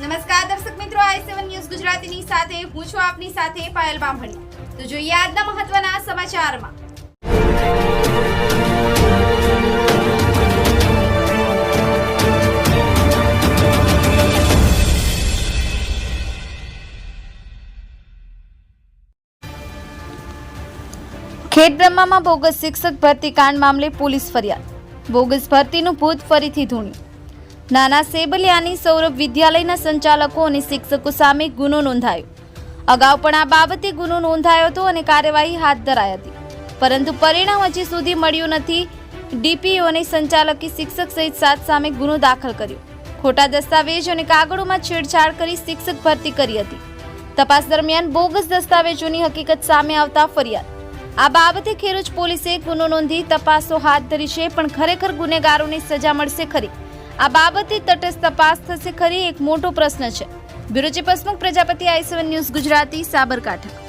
નમસ્કાર દર્શક મિત્રો, આઈ સેવન ન્યૂઝ ગુજરાતીની સાથે, હું છું આપની સાથે પાયલ બામણી. તો જોઈએ આજના મહત્વના સમાચારમાં. ખેડબ્રહ્મામાં બોગસ શિક્ષક ભરતી કાંડ મામલે પોલીસ ફરિયાદ. બોગસ ભરતીનું ભૂત ફરીથી ધૂણ્યું. નાના સેબલિયાની સૌરભ વિદ્યાલયના સંચાલકો અને શિક્ષકો સામે ગુનો નોંધાયો. અગાઉ પણ આ બાબતે ગુનો નોંધાયો હતો અને કાર્યવાહી હાથ ધરાઈ હતી. પરંતુ પરિણામ હજી સુધી મળ્યું નથી. ડીપીઓ અને સંચાલકે શિક્ષક સહિત સાત સામે ગુનો દાખલ કર્યો. ખોટા દસ્તાવેજ અને કાગળોમાં છેડછાડ કરી શિક્ષક ભરતી કરી હતી. તપાસ દરમિયાન બોગસ દસ્તાવેજોની હકીકત સામે આવતા ફરિયાદ. આ બાબતે ખેરૂજ પોલીસે ગુનો નોંધી તપાસો હાથ ધરી છે, પણ ખરેખર ગુનેગારોને સજા મળશે ખરી. આ બાબતે તટસ્થ તપાસ થશે ખરી એક મોટો પ્રશ્ન છે. Bureau chief Prajapati I seven news Gujarati Sabarkantha.